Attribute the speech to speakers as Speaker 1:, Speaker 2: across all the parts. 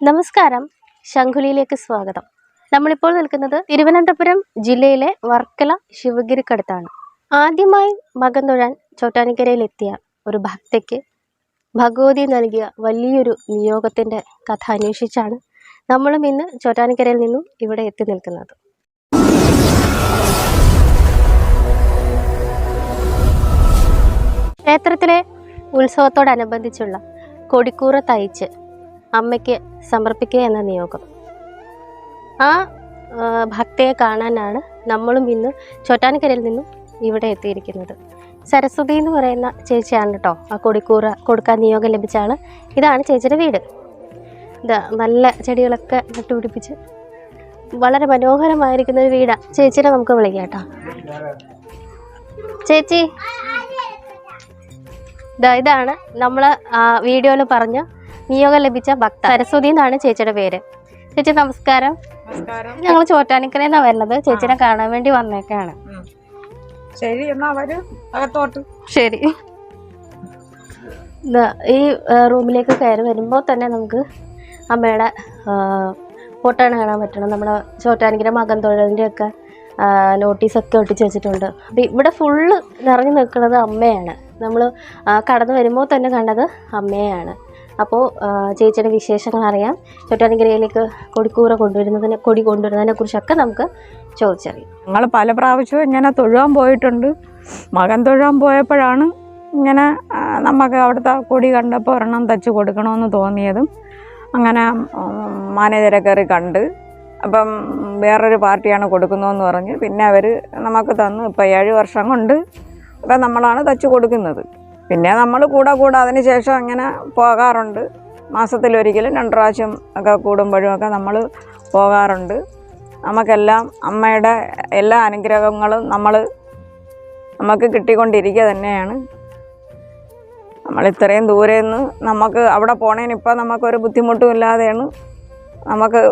Speaker 1: നമസ്കാരം. ശംഖുലിയിലേക്ക് സ്വാഗതം. നമ്മളിപ്പോൾ നിൽക്കുന്നത് തിരുവനന്തപുരം ജില്ലയിലെ വർക്കല ശിവഗിരിക്കടുത്താണ്. ആദ്യമായി മകൻ തൊഴാൻ ചോട്ടാനിക്കരയിലെത്തിയ ഒരു ഭക്തയ്ക്ക് ഭഗവതി നൽകിയ വലിയൊരു നിയോഗത്തിന്റെ കഥ അന്വേഷിച്ചാണ് നമ്മളും ഇന്ന് ചോട്ടാനിക്കരയിൽ നിന്നും ഇവിടെ എത്തി നിൽക്കുന്നത്. ക്ഷേത്രത്തിലെ ഉത്സവത്തോടനുബന്ധിച്ചുള്ള കൊടിക്കൂറ തയ്ച്ച് അമ്മയ്ക്ക് സമർപ്പിക്കുക എന്ന നിയോഗം. ആ ഭക്തയെ കാണാനാണ് നമ്മളും ഇന്ന് ചോറ്റാനിക്കരയിൽ നിന്നും ഇവിടെ എത്തിയിരിക്കുന്നത്. സരസ്വതി എന്ന് പറയുന്ന ചേച്ചിയാണ് കേട്ടോ. ആ കൊടിക്കൂറ കൊടുക്കാൻ നിയോഗം ലഭിച്ച ആൾ. ഇതാണ് ചേച്ചിയുടെ വീട്. ഇതാ നല്ല ചെടികളൊക്കെ നട്ടുപിടിപ്പിച്ച് വളരെ മനോഹരമായിരിക്കുന്ന ഒരു വീടാണ് ചേച്ചിനെ നമുക്ക് വിളിക്കാം കേട്ടോ. ചേച്ചി. ഇതാ ഇതാണ് നമ്മൾ വീഡിയോയിൽ പറഞ്ഞ നിയോഗം ലഭിച്ച ഭക്ത സരസ്വതി എന്നാണ് ചേച്ചിയുടെ പേര്. ചേച്ചി നമസ്കാരം. ഞങ്ങൾ ചോറ്റാനിക്കരന്നാ വരുന്നത്. ചേച്ചിനെ കാണാൻ വേണ്ടി വന്നേക്കാണ്.
Speaker 2: ശരി എന്നാ വരൂ. അകത്തോട്ട്.
Speaker 1: ശരി. ഈ റൂമിലേക്ക് കയറി വരുമ്പോൾ തന്നെ നമുക്ക് അമ്മയുടെ ഫോട്ടോയാണ് കാണാൻ പറ്റണം. നമ്മുടെ ചോറ്റാനിക്കര മകൻ തൊഴിലിന്റെയൊക്കെ നോട്ടീസൊക്കെ ഒട്ടിച്ച് വെച്ചിട്ടുണ്ട്. അപ്പം ഇവിടെ ഫുള്ള് നിറഞ്ഞു നിൽക്കുന്നത് അമ്മയാണ്. നമ്മൾ കടന്നു വരുമ്പോൾ തന്നെ കണ്ടത് അമ്മയാണ്. അപ്പോൾ ചേച്ചിയുടെ വിശേഷങ്ങൾ അറിയാം. ചോറ്റാനിക്കരയിലേക്ക് കൊടിക്കൂറ കൊണ്ടുവരുന്നതിനെ കൊടി കൊണ്ടുവരുന്നതിനെ കുറിച്ചൊക്കെ നമുക്ക് ചോദിച്ചറിയാം.
Speaker 2: ഞങ്ങൾ പല പ്രാവശ്യവും ഇങ്ങനെ തൊഴുവാൻ പോയിട്ടുണ്ട്. മകൻ തൊഴുവാൻ പോയപ്പോഴാണ് ഇങ്ങനെ നമുക്ക് അവിടുത്തെ കൊടി കണ്ടപ്പോൾ ഒരെണ്ണം തച്ച് കൊടുക്കണമെന്ന് തോന്നിയതും അങ്ങനെ മാനേജരെ കയറി കണ്ട്. അപ്പം വേറൊരു പാർട്ടിയാണ് കൊടുക്കുന്നതെന്ന് പറഞ്ഞ് പിന്നെ അവർ നമുക്ക് തന്നു. ഇപ്പം ഏഴ് വർഷം കൊണ്ട് ഇപ്പം നമ്മളാണ് തച്ച് കൊടുക്കുന്നത്. പിന്നെ നമ്മൾ കൂടെ കൂടെ അതിന് ശേഷം അങ്ങനെ പോകാറുണ്ട്. മാസത്തിലൊരിക്കലും രണ്ട് പ്രാവശ്യം ഒക്കെ കൂടുമ്പോഴും ഒക്കെ നമ്മൾ പോകാറുണ്ട്. നമുക്കെല്ലാം അമ്മയുടെ എല്ലാ അനുഗ്രഹങ്ങളും നമ്മൾ നമുക്ക് കിട്ടിക്കൊണ്ടിരിക്കുക തന്നെയാണ്. നമ്മൾ ഇത്രയും ദൂരെ നിന്ന് നമുക്ക് അവിടെ പോണേന് ഇപ്പം നമുക്കൊരു ബുദ്ധിമുട്ടും ഇല്ലാതെയാണ്. നമുക്ക്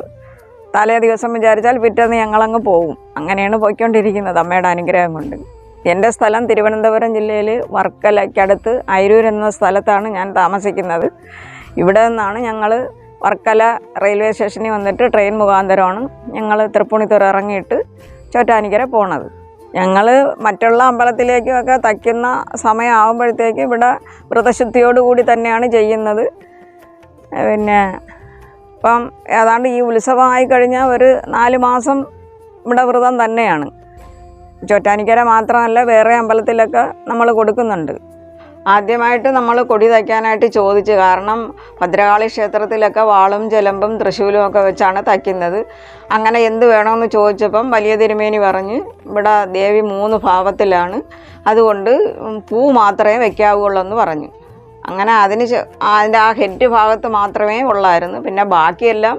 Speaker 2: തലേ ദിവസം വിചാരിച്ചാൽ പിറ്റേന്ന് ഞങ്ങളങ്ങ് പോകും അങ്ങനെയാണ് പോയിക്കൊണ്ടിരിക്കുന്നത് അമ്മയുടെ അനുഗ്രഹം കൊണ്ട്. എന്റെ സ്ഥലം തിരുവനന്തപുരം ജില്ലയിൽ വർക്കലയ്ക്കടുത്ത് അയിരൂർ എന്ന സ്ഥലത്താണ് ഞാൻ താമസിക്കുന്നത്. ഇവിടെ നിന്നാണ് ഞങ്ങൾ വർക്കല റെയിൽവേ സ്റ്റേഷനിൽ വന്നിട്ട് ട്രെയിൻ മുഖാന്തരമാണ് ഞങ്ങൾ തൃപ്പൂണിത്തുറ ഇറങ്ങിയിട്ട് ചോറ്റാനിക്കര പോണത്. ഞങ്ങൾ മറ്റുള്ള അമ്പലത്തിലേക്കുമൊക്കെ തയ്ക്കുന്ന സമയമാകുമ്പോഴത്തേക്ക് ഇവിടെ വ്രതശുദ്ധിയോടുകൂടി തന്നെയാണ് ചെയ്യുന്നത്. പിന്നെ ഇപ്പം ഏതാണ്ട് ഈ ഉത്സവമായി കഴിഞ്ഞാൽ ഒരു നാല് മാസം ഇവിടെ വ്രതം തന്നെയാണ്. ചോറ്റാനിക്കര മാത്രമല്ല വേറെ അമ്പലത്തിലൊക്കെ നമ്മൾ കൊടുക്കുന്നുണ്ട്. ആദ്യമായിട്ട് നമ്മൾ കൊടി തയ്ക്കാനായിട്ട് ചോദിച്ചു. കാരണം ഭദ്രകാളി ക്ഷേത്രത്തിലൊക്കെ വാളും ചെലമ്പും തൃശ്ശൂലും ഒക്കെ വെച്ചാണ് തയ്ക്കുന്നത്. അങ്ങനെ എന്ത് വേണമെന്ന് ചോദിച്ചപ്പം വലിയ തിരുമേനി പറഞ്ഞ് ഇവിടെ ദേവി മൂന്ന് ഭാവത്തിലാണ്. അതുകൊണ്ട് പൂ മാത്രമേ വെക്കാവുള്ളൂ എന്ന് പറഞ്ഞു. അങ്ങനെ അതിന് അതിന്റെ ആ ഹെഡ് ഭാഗത്ത് മാത്രമേ ഉള്ളായിരുന്നു. പിന്നെ ബാക്കിയെല്ലാം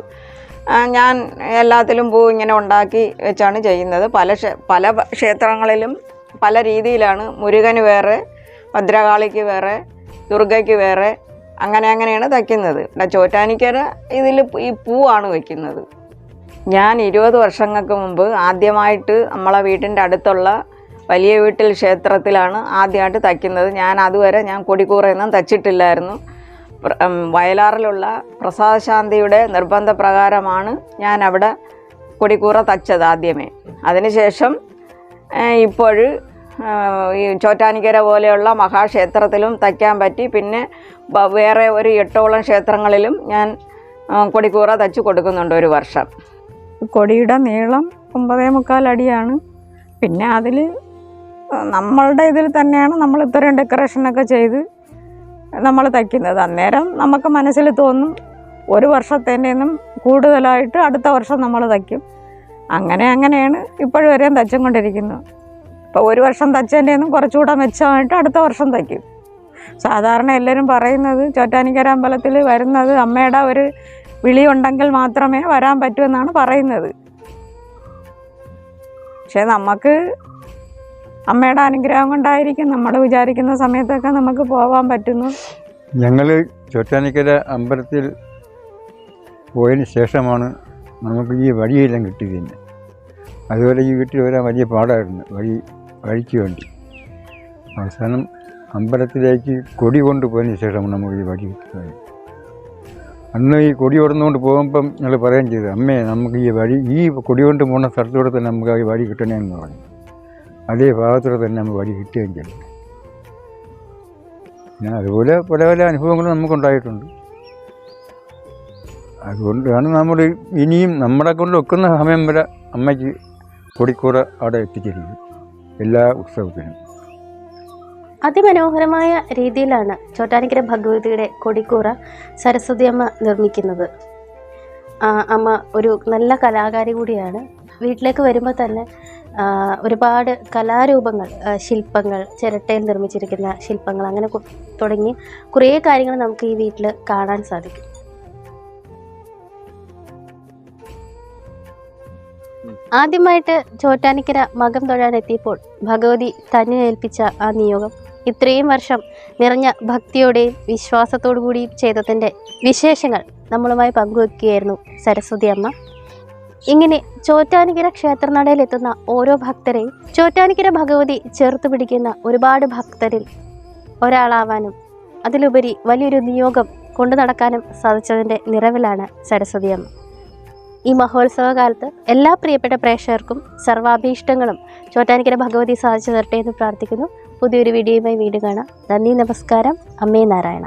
Speaker 2: ഞാൻ എല്ലാത്തിലും പൂ ഇങ്ങനെ ഉണ്ടാക്കി വെച്ചാണ് ചെയ്യുന്നത്. പല പല ക്ഷേത്രങ്ങളിലും പല രീതിയിലാണ്. മുരുകന് വേറെ ഭദ്രകാളിക്ക് വേറെ ദുർഗയ്ക്ക് വേറെ അങ്ങനെ അങ്ങനെയാണ് തയ്ക്കുന്നത്. ചോറ്റാനിക്കര ഇതിൽ ഈ പൂവാണ് വയ്ക്കുന്നത് ഞാൻ ഇരുപത് വർഷങ്ങൾക്ക് മുമ്പ് ആദ്യമായിട്ട് നമ്മളെ വീട്ടിന്റെ അടുത്തുള്ള വലിയ വീട്ടിൽ ക്ഷേത്രത്തിലാണ് ആദ്യമായിട്ട് തയ്ക്കുന്നത്. ഞാൻ അതുവരെ ഞാൻ കൊടിക്കൂറയൊന്നും തച്ചിട്ടില്ലായിരുന്നു വയലാറിലുള്ള പ്രസാദശാന്തിയുടെ നിർബന്ധ നിർബന്ധപ്രകാരമാണ് ഞാൻ അവിടെ കൊടിക്കൂറ തച്ചത് ആദ്യമേ. അതിനുശേഷം ഇപ്പോൾ ഈ ചോറ്റാനിക്കര പോലെയുള്ള മഹാക്ഷേത്രത്തിലും തയ്ക്കാൻ പറ്റി. പിന്നെ വേറെ ഒരു എട്ടോളം ക്ഷേത്രങ്ങളിലും ഞാൻ കൊടിക്കൂറ തച്ചു കൊടുക്കുന്നുണ്ട് ഒരു വർഷം. കൊടിയുടെ നീളം ഒമ്പതേ മുക്കാൽ അടിയാണ്. പിന്നെ അതിൽ നമ്മളുടെ ഇതിൽ തന്നെയാണ് നമ്മൾ ഇത്രയും ഡെക്കറേഷനൊക്കെ ചെയ്ത് നമ്മൾ തയ്ക്കുന്നത്. അന്നേരം നമുക്ക് മനസ്സിൽ തോന്നും ഒരു വർഷത്തേനും കൂടുതലായിട്ട് അടുത്ത വർഷം നമ്മൾ തയ്ക്കും. അങ്ങനെ അങ്ങനെയാണ് ഇപ്പോഴും വരെയും തച്ചും കൊണ്ടിരിക്കുന്നത് ഇപ്പോൾ ഒരു വർഷം തച്ചതിന്റെയൊന്നും കുറച്ചുകൂടെ മെച്ചമായിട്ട് അടുത്ത വർഷം തയ്ക്കും. സാധാരണ എല്ലാവരും പറയുന്നത് ചോറ്റാനിക്കര അമ്പലത്തിൽ വരുന്നത് അമ്മയുടെ ഒരു വിളിയുണ്ടെങ്കിൽ മാത്രമേ വരാൻ പറ്റൂ എന്നാണ് പറയുന്നത്. പക്ഷേ നമുക്ക് അമ്മയുടെ അനുഗ്രഹം കൊണ്ടായിരിക്കും നമ്മൾ വിചാരിക്കുന്ന സമയത്തൊക്കെ നമുക്ക് പോകാൻ പറ്റുന്നു.
Speaker 3: ഞങ്ങൾ ചോറ്റാനിക്കര അമ്പലത്തിൽ പോയതിന് ശേഷമാണ് നമുക്ക് ഈ വഴിയെല്ലാം കിട്ടിയത് തന്നെ അതുപോലെ ഈ വീട്ടിൽ വരാൻ വലിയ പാടായിരുന്നു വഴി വഴിക്ക് വേണ്ടി. അവസാനം അമ്പലത്തിലേക്ക് കൊടി കൊണ്ടുപോയതിന് ശേഷമാണ് നമുക്ക് ഈ വഴി കിട്ടുന്നത് അന്ന് ഈ കൊടി കൊടുന്നുകൊണ്ട് പോകുമ്പം ഞങ്ങൾ പറയുകയും ചെയ്തു അമ്മേ നമുക്ക് ഈ വഴി ഈ കൊടി കൊണ്ട് പോകുന്ന സ്ഥലത്തൂടെ തന്നെ നമുക്ക് ആ വഴി കിട്ടണമെന്ന് പറഞ്ഞു. അതേ ഭാഗത്തൂടെ തന്നെ നമ്മൾ വഴി കിട്ടുകയും ചെയ്യും പിന്നെ അതുപോലെ പല പല അനുഭവങ്ങളും നമുക്കുണ്ടായിട്ടുണ്ട്. അതുകൊണ്ടാണ് നമ്മൾ ഇനിയും നമ്മളെ കൊണ്ട് ഒക്കുന്ന സമയം വരെ അമ്മയ്ക്ക് കൊടിക്കൂറ അവിടെ എത്തിച്ചിരിക്കും എല്ലാ ഉത്സവത്തിനും.
Speaker 1: അതിമനോഹരമായ രീതിയിലാണ് ചോറ്റാനിക്കര ഭഗവതിയുടെ കൊടിക്കൂറ സരസ്വതി അമ്മ നിർമ്മിക്കുന്നത്. അമ്മ ഒരു നല്ല കലാകാരി കൂടിയാണ്. വീട്ടിലേക്ക് വരുമ്പോൾ തന്നെ ഒരുപാട് കലാരൂപങ്ങൾ ശില്പങ്ങൾ ചിരട്ടയിൽ നിർമ്മിച്ചിരിക്കുന്ന ശില്പങ്ങൾ അങ്ങനെ തുടങ്ങി കുറേ കാര്യങ്ങൾ നമുക്ക് ഈ വീട്ടിൽ കാണാൻ സാധിക്കും. ആദ്യമായിട്ട് ചോറ്റാനിക്കര മകം തൊഴാൻ എത്തിയപ്പോൾ ഭഗവതി തന്നെ ഏൽപ്പിച്ച ആ നിയോഗം ഇത്രയും വർഷം നിറഞ്ഞ ഭക്തിയോടെയും വിശ്വാസത്തോടു കൂടിയും ചെയ്തതിന്റെ വിശേഷങ്ങൾ നമ്മളുമായി പങ്കുവെക്കുകയായിരുന്നു സരസ്വതി അമ്മ. ഇങ്ങനെ ചോറ്റാനിക്കര ക്ഷേത്രനടയിലെത്തുന്ന ഓരോ ഭക്തരെയും ചോറ്റാനിക്കര ഭഗവതി ചേർത്ത് പിടിക്കുന്ന ഒരുപാട് ഭക്തരിൽ ഒരാളാവാനും അതിലുപരി വലിയൊരു നിയോഗം കൊണ്ടു നടക്കാനും സാധിച്ചതിന്റെ നിറവിലാണ് സരസ്വതി അമ്മ. ഈ മഹോത്സവ കാലത്ത് എല്ലാ പ്രിയപ്പെട്ട പ്രേക്ഷകർക്കും സർവാഭീഷ്ടങ്ങളും ചോറ്റാനിക്കര ഭഗവതി സാധിച്ചു തരട്ടെ എന്ന് പ്രാർത്ഥിക്കുന്നു. പുതിയൊരു വീഡിയോയുമായി വീട് കാണാം. നന്ദി നമസ്കാരം. അമ്മേ നാരായണ.